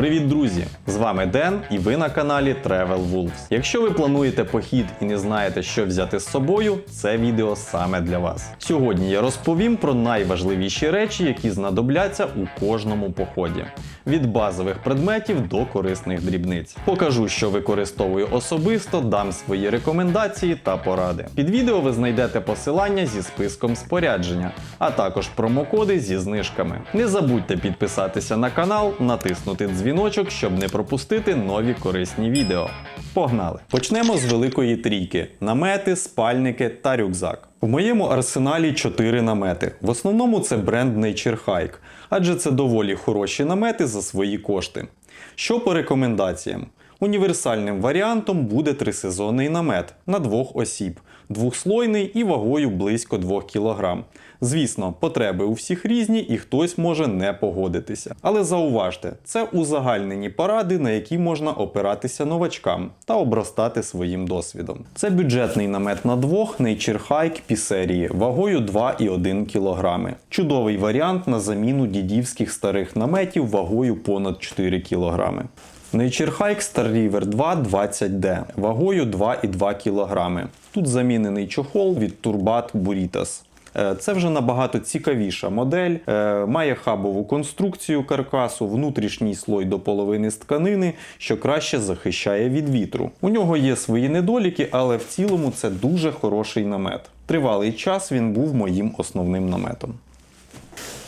Привіт, друзі! З вами Ден і ви на каналі Travel Wolves. Якщо ви плануєте похід і не знаєте, що взяти з собою, це відео саме для вас. Сьогодні я розповім про найважливіші речі, які знадобляться у кожному поході. Від базових предметів до корисних дрібниць. Покажу, що використовую особисто, дам свої рекомендації та поради. Під відео ви знайдете посилання зі списком спорядження, а також промокоди зі знижками. Не забудьте підписатися на канал, натиснути дзвіночок, щоб не пропустити нові корисні відео. Погнали! Почнемо з великої трійки: намети, спальники та рюкзак. В моєму арсеналі 4 намети. В основному це бренд Nature Hike, адже це доволі хороші намети за свої кошти. Що по рекомендаціям? Універсальним варіантом буде трисезонний намет на двох осіб, двохслойний і вагою близько 2 кг. Звісно, потреби у всіх різні і хтось може не погодитися. Але зауважте, це узагальнені поради, на які можна опиратися новачкам та обростати своїм досвідом. Це бюджетний намет на двох Nature Hike P серії вагою 2,1 кг. Чудовий варіант на заміну дідівських старих наметів вагою понад 4 кг. Nature Hike Star River 2 20D вагою 2,2 кг. Тут замінений чохол від Turbat Burritos. Е, Це вже набагато цікавіша модель, е, має хабову конструкцію каркасу, внутрішній слой до половини з тканини, що краще захищає від вітру. У нього є свої недоліки, але в цілому це дуже хороший намет. Тривалий час він був моїм основним наметом.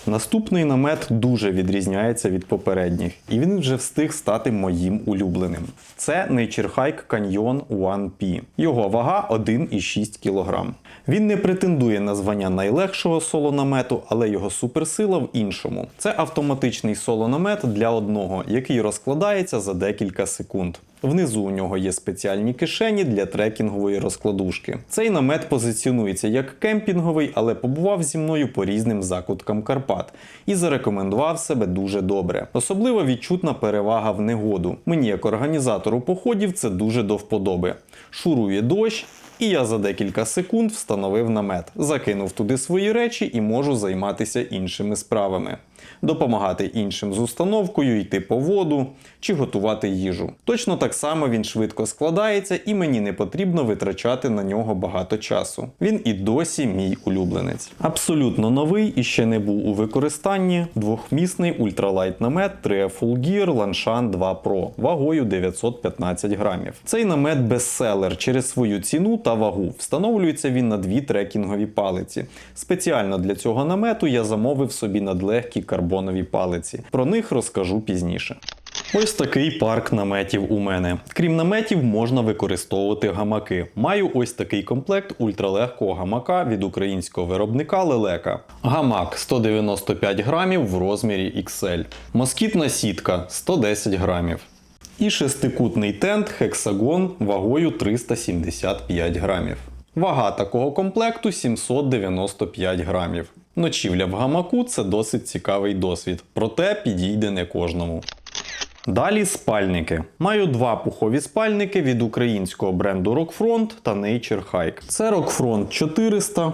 Наступний намет дуже відрізняється від попередніх, і він вже встиг стати моїм улюбленим. Це Nature Hike Canyon 1P. Його вага 1,6 кг. Він не претендує на звання найлегшого солонамету, але його суперсила в іншому. Це автоматичний солонамет для одного, який розкладається за декілька секунд. Внизу у нього є спеціальні кишені для трекінгової розкладушки. Цей намет позиціонується як кемпінговий, але побував зі мною по різним закуткам Карпат і зарекомендував себе дуже добре. Особливо відчутна перевага в негоду. Мені, як організатору походів, це дуже до вподоби. Шурує дощ. І я за декілька секунд встановив намет, закинув туди свої речі і можу займатися іншими справами, допомагати іншим з установкою, йти по воду чи готувати їжу. Точно так само він швидко складається, і мені не потрібно витрачати на нього багато часу. Він і досі мій улюбленець. Абсолютно новий і ще не був у використанні двохмісний ультралайт намет Tria Full Gear Lanshan 2 Pro вагою 915 грамів. Цей намет бестселер через свою ціну та вагу. Встановлюється він на дві трекінгові палиці. Спеціально для цього намету я замовив собі надлегкі карбонові палиці. Про них розкажу пізніше. Ось такий парк наметів у мене. Крім наметів, можна використовувати гамаки. Маю ось такий комплект ультралегкого гамака від українського виробника Лелека. Гамак 195 грамів в розмірі XL. Москітна сітка 110 грамів. І шестикутний тент Hexagon вагою 375 грамів. Вага такого комплекту 795 грамів. Ночівля в гамаку це досить цікавий досвід, проте підійде не кожному. Далі спальники. Маю два пухові спальники від українського бренду Rockfront та Nature Hike. Це Rockfront 400.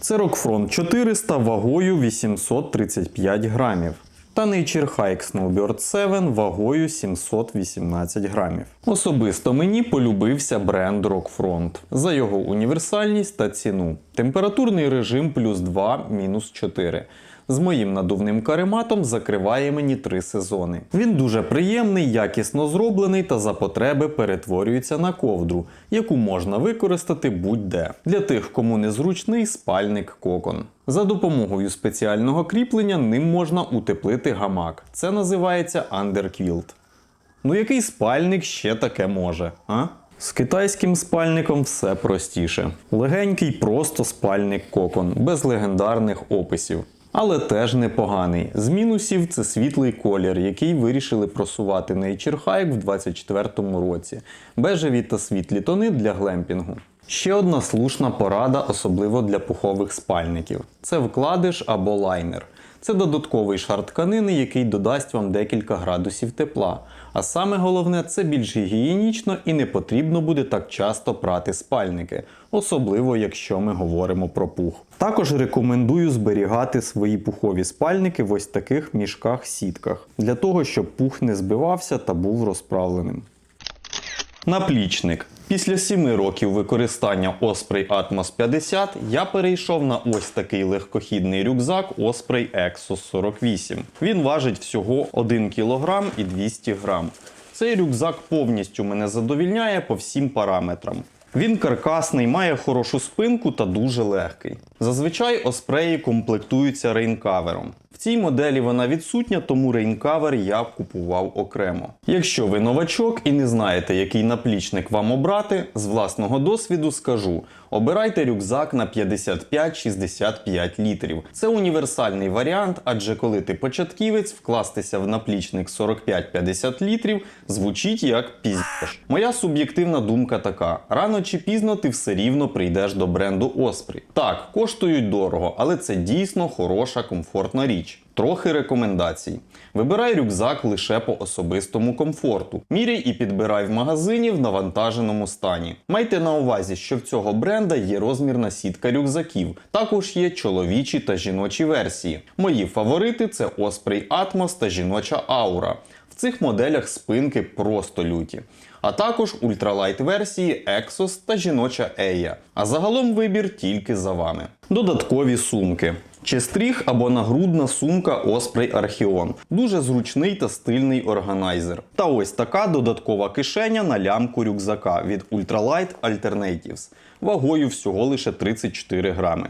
Це Rockfront 400 вагою 835 грамів. Та Nature Hike Snowbird 7 вагою 718 грамів. Особисто мені полюбився бренд Rockfront за його універсальність та ціну. Температурний режим плюс 2, мінус 4 з моїм надувним карематом закриває мені три сезони. Він дуже приємний, якісно зроблений та за потреби перетворюється на ковдру, яку можна використати будь-де. Для тих, кому незручний спальник кокон. За допомогою спеціального кріплення ним можна утеплити гамак. Це називається Underquilt. Ну який спальник ще таке може, а? З китайським спальником все простіше. Легенький, просто спальник кокон, без легендарних описів. Але теж непоганий. З мінусів це світлий колір, який вирішили просувати Nature Hike в 2024 році. Бежеві та світлі тони для глемпінгу. Ще одна слушна порада, особливо для пухових спальників: це вкладиш або лайнер. Це додатковий шар тканини, який додасть вам декілька градусів тепла. А саме головне, це більш гігієнічно і не потрібно буде так часто прати спальники, особливо якщо ми говоримо про пух. Також рекомендую зберігати свої пухові спальники в ось таких мішках-сітках, для того, щоб пух не збивався та був розправленим. Наплічник. Після 7 років використання Osprey Atmos 50 я перейшов на ось такий легкохідний рюкзак Osprey Exos 48. Він важить всього 1 кг і 200 г. Цей рюкзак повністю мене задовільняє по всім параметрам. Він каркасний, має хорошу спинку та дуже легкий. Зазвичай оспреї комплектуються рейнкавером. Цій моделі вона відсутня, тому рейнкавер я купував окремо. Якщо ви новачок і не знаєте, який наплічник вам обрати, з власного досвіду скажу: обирайте рюкзак на 55-65 літрів. Це універсальний варіант, адже коли ти початківець, вкластися в наплічник 45-50 літрів звучить як піздєш. Моя суб'єктивна думка така: рано чи пізно ти все рівно прийдеш до бренду Osprey. Так, коштують дорого, але це дійсно хороша комфортна річ. Трохи рекомендацій. Вибирай рюкзак лише по особистому комфорту. Міряй і підбирай в магазині в навантаженому стані. Майте на увазі, що в цього бренда є розмірна сітка рюкзаків. Також є чоловічі та жіночі версії. Мої фаворити це Osprey Atmos та жіноча Aura. В цих моделях спинки просто люті. А також ультралайт версії Exos та жіноча Eya. А загалом вибір тільки за вами. Додаткові сумки. Честріг або нагрудна сумка Osprey Archeon. Дуже зручний та стильний органайзер. Та ось така додаткова кишеня на лямку рюкзака від Ultralight Alternatives. Вагою всього лише 34 грами.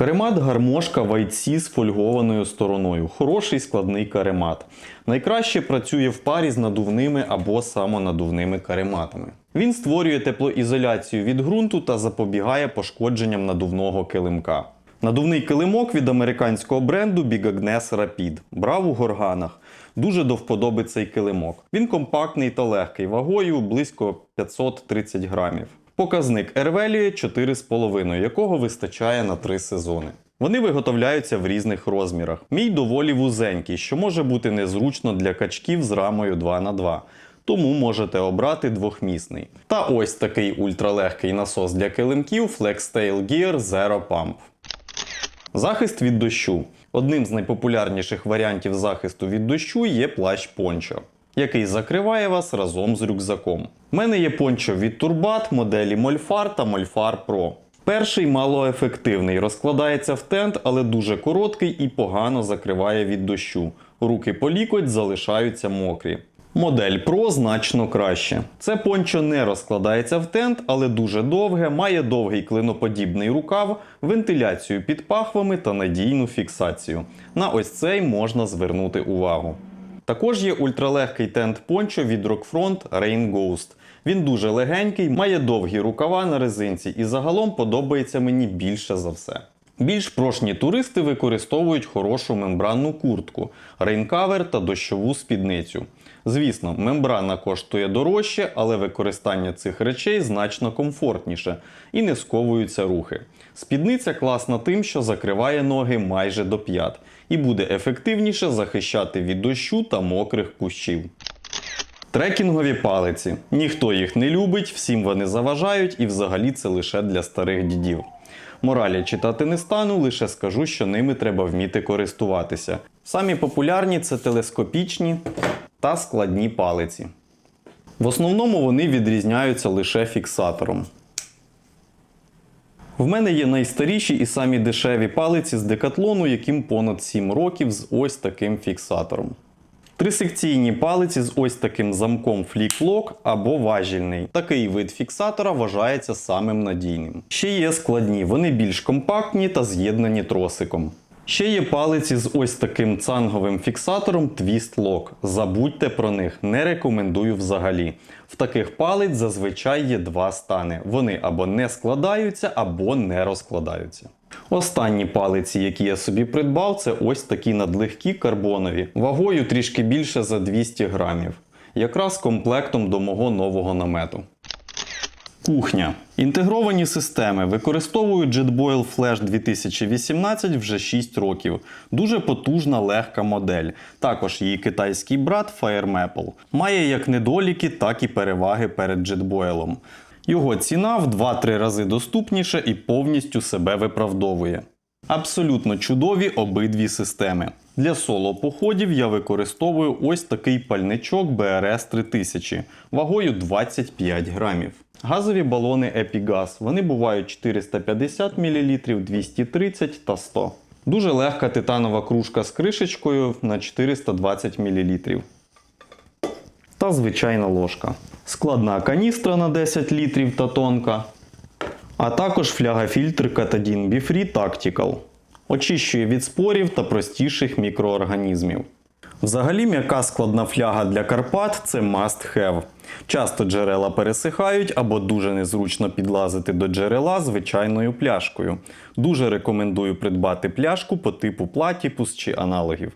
Каремат гармошка White з фольгованою стороною. Хороший складний каремат. Найкраще працює в парі з надувними або самонадувними карематами. Він створює теплоізоляцію від ґрунту та запобігає пошкодженням надувного килимка. Надувний килимок від американського бренду Big Agnes Rapid. Брав у горганах. Дуже до вподоби цей килимок. Він компактний та легкий, вагою близько 530 грамів. Показник Ервелії 4,5, якого вистачає на 3 сезони. Вони виготовляються в різних розмірах. Мій доволі вузенький, що може бути незручно для качків з рамою 2х2. Тому можете обрати двохмісний. Та ось такий ультралегкий насос для килимків FlexTail Gear Zero Pump. Захист від дощу. Одним з найпопулярніших варіантів захисту від дощу є плащ пончо, який закриває вас разом з рюкзаком. У мене є пончо від Turbat моделі Molfar та Molfar Pro. Перший малоефективний, розкладається в тент, але дуже короткий і погано закриває від дощу. Руки по лікоть залишаються мокрі. Модель Pro значно краще. Це пончо не розкладається в тент, але дуже довге, має довгий клиноподібний рукав, вентиляцію під пахвами та надійну фіксацію. На ось цей можна звернути увагу. Також є ультралегкий тент пончо від Rockfront Rain Ghost. Він дуже легенький, має довгі рукава на резинці і загалом подобається мені більше за все. Більш прошні туристи використовують хорошу мембранну куртку, рейнкавер та дощову спідницю. Звісно, мембрана коштує дорожче, але використання цих речей значно комфортніше і не сковуються рухи. Спідниця класна тим, що закриває ноги майже до п'ят і буде ефективніше захищати від дощу та мокрих кущів. Трекінгові палиці. Ніхто їх не любить, всім вони заважають і взагалі це лише для старих дідів. Моралі читати не стану, лише скажу, що ними треба вміти користуватися. Самі популярні це телескопічні та складні палиці. В основному вони відрізняються лише фіксатором. В мене є найстаріші і самі дешеві палиці з декатлону, яким понад 7 років з ось таким фіксатором. Трисекційні палиці з ось таким замком флік-лок або важільний. Такий вид фіксатора вважається самим надійним. Ще є складні, вони більш компактні та з'єднані тросиком. Ще є палиці з ось таким цанговим фіксатором Twist Lock. Забудьте про них, не рекомендую взагалі. В таких палиць зазвичай є два стани. Вони або не складаються, або не розкладаються. Останні палиці, які я собі придбав, це ось такі надлегкі карбонові, вагою трішки більше за 200 грамів. Якраз комплектом до мого нового намету. Кухня. Інтегровані системи використовують JetBoil Flash 2018 вже 6 років. Дуже потужна легка модель. Також її китайський брат FireMaple. Має як недоліки, так і переваги перед JetBoil. Його ціна в 2-3 рази доступніша і повністю себе виправдовує. Абсолютно чудові обидві системи. Для соло походів я використовую ось такий пальничок BRS 3000 вагою 25 грамів. Газові балони Epigas. Вони бувають 450 мл, 230 та 100. Дуже легка титанова кружка з кришечкою на 420 мл. Та звичайна ложка. Складна каністра на 10 літрів та тонка. А також фляга-фільтр Katadin Bifree Tactical. Очищує від спорів та простіших мікроорганізмів. Взагалі, м'яка складна фляга для Карпат це must have. Часто джерела пересихають або дуже незручно підлазити до джерела звичайною пляшкою. Дуже рекомендую придбати пляшку по типу платіпус чи аналогів.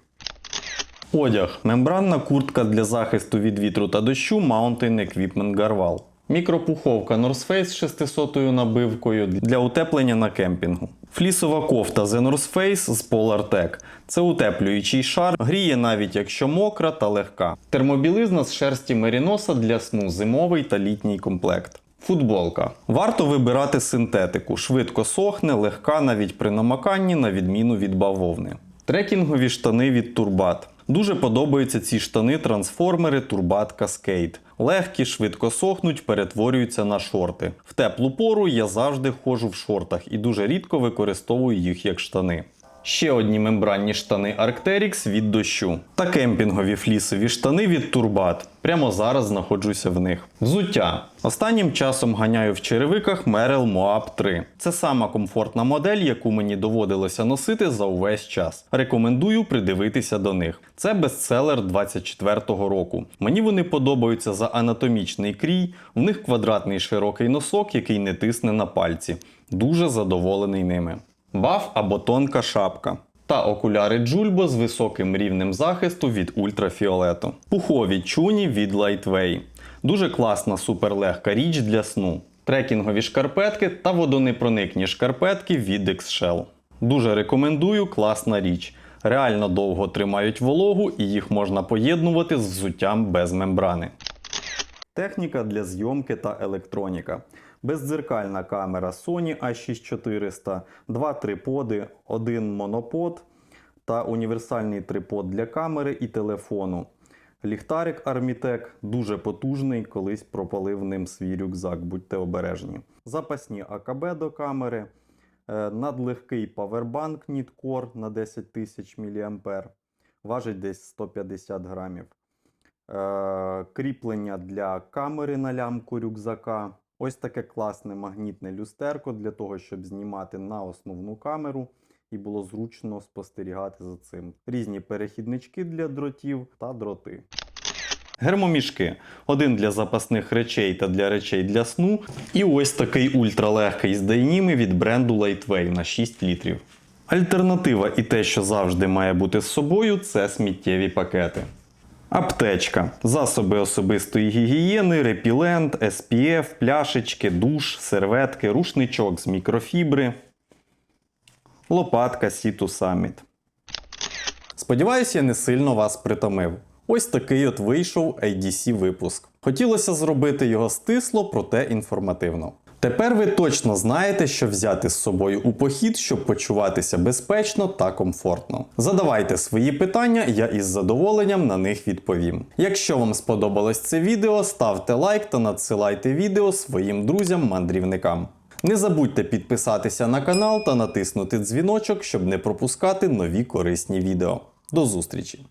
Одяг. Мембранна куртка для захисту від вітру та дощу Mountain Equipment Garval. Мікропуховка North Face з 600 набивкою для утеплення на кемпінгу. Флісова кофта The North Face з Polar Це утеплюючий шар, гріє навіть якщо мокра та легка. Термобілизна з шерсті меріноса для сну зимовий та літній комплект. Футболка. Варто вибирати синтетику, швидко сохне, легка навіть при намаканні, на відміну від бавовни. Трекінгові штани від Турбат. Дуже подобаються ці штани трансформери турбатка скейт. Легкі, швидко сохнуть, перетворюються на шорти. В теплу пору я завжди ходжу в шортах і дуже рідко використовую їх як штани. Ще одні мембранні штани Arcteryx від дощу та кемпінгові флісові штани від Turbat. Прямо зараз знаходжуся в них. Взуття. Останнім часом ганяю в черевиках Merrell Moab 3. Це сама комфортна модель, яку мені доводилося носити за увесь час. Рекомендую придивитися до них. Це бестселер 24-го року. Мені вони подобаються за анатомічний крій, в них квадратний широкий носок, який не тисне на пальці. Дуже задоволений ними. Баф або тонка шапка. Та окуляри Джульбо з високим рівнем захисту від ультрафіолету. Пухові чуні від Lightway. Дуже класна суперлегка річ для сну. Трекінгові шкарпетки та водонепроникні шкарпетки від X-Shell. Дуже рекомендую, класна річ. Реально довго тримають вологу і їх можна поєднувати з взуттям без мембрани. Техніка для зйомки та електроніка. Бездзеркальна камера Sony A6400, два триподи, один монопод та універсальний трипод для камери і телефону. Ліхтарик Armitec дуже потужний, колись пропалив ним свій рюкзак, будьте обережні. Запасні АКБ до камери, е, надлегкий павербанк Nidcore на 10 тисяч мА, важить десь 150 грамів. Е, кріплення для камери на лямку рюкзака. Ось таке класне магнітне люстерко для того, щоб знімати на основну камеру і було зручно спостерігати за цим. Різні перехіднички для дротів та дроти. Гермомішки. Один для запасних речей та для речей для сну. І ось такий ультралегкий з дайніми від бренду Lightway на 6 літрів. Альтернатива і те, що завжди має бути з собою, це сміттєві пакети. Аптечка, засоби особистої гігієни, репілент, SPF, пляшечки, душ, серветки, рушничок з мікрофібри, лопатка Situ Summit. Сподіваюсь, я не сильно вас притомив. Ось такий от вийшов ADC випуск. Хотілося зробити його стисло, проте інформативно. Тепер ви точно знаєте, що взяти з собою у похід, щоб почуватися безпечно та комфортно. Задавайте свої питання, я із задоволенням на них відповім. Якщо вам сподобалось це відео, ставте лайк та надсилайте відео своїм друзям-мандрівникам. Не забудьте підписатися на канал та натиснути дзвіночок, щоб не пропускати нові корисні відео. До зустрічі!